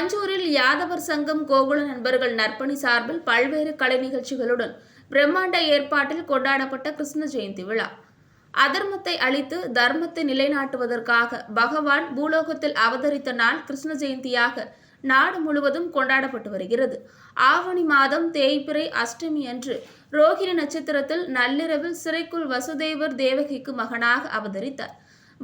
தஞ்சூரில் யாதவர் சங்கம் கோகுல நண்பர்கள் நற்பணி சார்பில் பல்வேறு கலை நிகழ்ச்சிகளுடன் பிரம்மாண்ட ஏற்பாட்டில் கொண்டாடப்பட்ட கிருஷ்ண ஜெயந்தி விழா. அதர்மத்தை அழித்து தர்மத்தை நிலைநாட்டுவதற்காக பகவான் பூலோகத்தில் அவதரித்த நாள் கிருஷ்ண ஜெயந்தியாக நாடு முழுவதும் கொண்டாடப்பட்டு வருகிறது. ஆவணி மாதம் தேய்பிறை அஷ்டமி அன்று ரோகிணி நட்சத்திரத்தில் நள்ளிரவில் சிறைக்குள் வசுதேவர் தேவகிக்கு மகனாக அவதரித்தார்.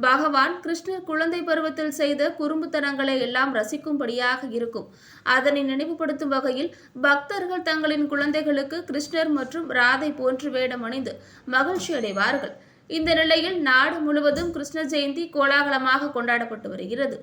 பகவான் கிருஷ்ணர் குழந்தை பருவத்தில் செய்த குறும்புத்தனங்களை எல்லாம் ரசிக்கும்படியாக இருக்கும். அதனை நினைவுபடுத்தும் வகையில் பக்தர்கள் தங்களின் குழந்தைகளுக்கு கிருஷ்ணர் மற்றும் ராதை போன்று வேடம் அணிந்து மகிழ்ச்சி அடைவார்கள். இந்த நிலையில் நாடு முழுவதும் கிருஷ்ண ஜெயந்தி கோலாகலமாக கொண்டாடப்பட்டு வருகிறது.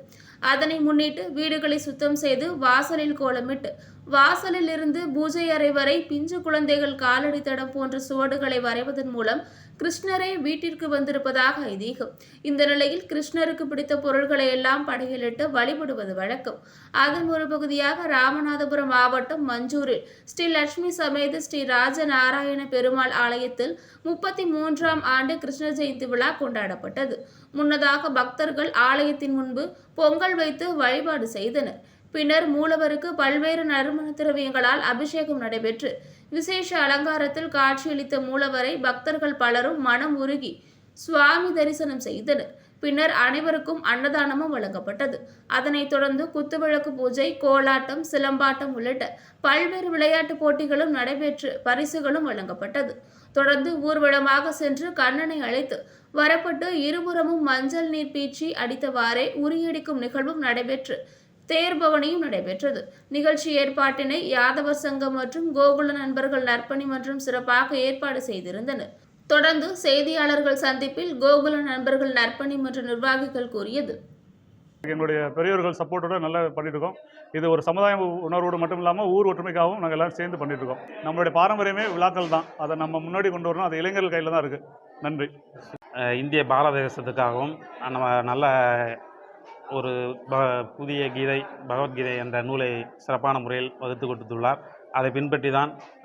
அதனை முன்னிட்டு வீடுகளை சுத்தம் செய்து வாசலில் கோலமிட்டு வாசலில் இருந்து பூஜை அறை வரை பிஞ்சு குழந்தைகள் காலடி தடம் போன்ற சுவடுகளை வரைவதன் மூலம் கிருஷ்ணரே வீட்டிற்கு வந்திருப்பதாக ஐதீகம். இந்த நிலையில் கிருஷ்ணருக்கு பிடித்த பொருள்களை எல்லாம் படையலிட்டு வழிபடுவது வழக்கம். அதன் ஒரு பகுதியாக ராமநாதபுரம் மாவட்டம் மஞ்சூரில் ஸ்ரீ லட்சுமி சமேத ஸ்ரீ ராஜநாராயண பெருமாள் ஆலயத்தில் முப்பத்தி மூன்றாம் ஆண்டு கிருஷ்ண ஜெயந்தி விழா கொண்டாடப்பட்டது. முன்னதாக பக்தர்கள் ஆலயத்தின் முன்பு பொங்கல் வைத்து வழிபாடு செய்தனர். பின்னர் மூலவருக்கு பல்வேறு நறுமண திரவியங்களால் அபிஷேகம் நடைபெற்று விசேஷ அலங்காரத்தில் காட்சியளித்த மூலவரை பக்தர்கள் பலரும் மனம் உருகி சுவாமி தரிசனம் செய்தனர். பின்னர் அனைவருக்கும் அன்னதானமும் வழங்கப்பட்டது. அதனைத் தொடர்ந்து குத்துவிளக்கு பூஜை கோலாட்டம் சிலம்பாட்டம் உள்ளிட்ட பல்வேறு விளையாட்டுப் போட்டிகளும் நடைபெற்று பரிசுகளும் வழங்கப்பட்டது. தொடர்ந்து ஊர்வலமாக சென்று கண்ணனை அழைத்து வரப்பட்டு இருபுறமும் மஞ்சள் நீர் பீச்சி அடித்தவாறே உரியடிக்கும் நிகழ்வும் நடைபெற்று தேர்பவனியும் நடைபெற்றது. நிகழ்ச்சி ஏற்பாட்டினை யாதவர் சங்கம் மற்றும் கோகுல நண்பர்கள் நற்பணி மற்றும் சிறப்பாக ஏற்பாடு செய்திருந்தனர். தொடர்ந்து செய்தியாளர்கள் சந்திப்பில் கோகுல நண்பர்கள் நற்பணி மற்றும் நிர்வாகிகள் கூறியது. எங்களுடைய பெரியவர்கள் சப்போர்ட்டோட நல்லா பண்ணிட்டு இருக்கோம் இது ஒரு சமுதாய உணர்வோடு மட்டும் இல்லாமல் ஊர் ஒற்றுமைக்காகவும் நாங்கள் எல்லாரும் சேர்ந்து பண்ணிட்டு இருக்கோம் நம்மளுடைய பாரம்பரியமே விழாக்கள் தான். அதை நம்ம முன்னாடி கொண்டு வரணும். அது இளைஞர்கள் கையில் தான் இருக்குது நன்றி. இந்திய பாரத தேசத்துக்காகவும் நம்ம நல்ல ஒரு ப புதிய கீதை பகவத்கீதை என்ற நூலை சிறப்பான முறையில் வகுத்து கொடுத்துள்ளார். அதை பின்பற்றி தான்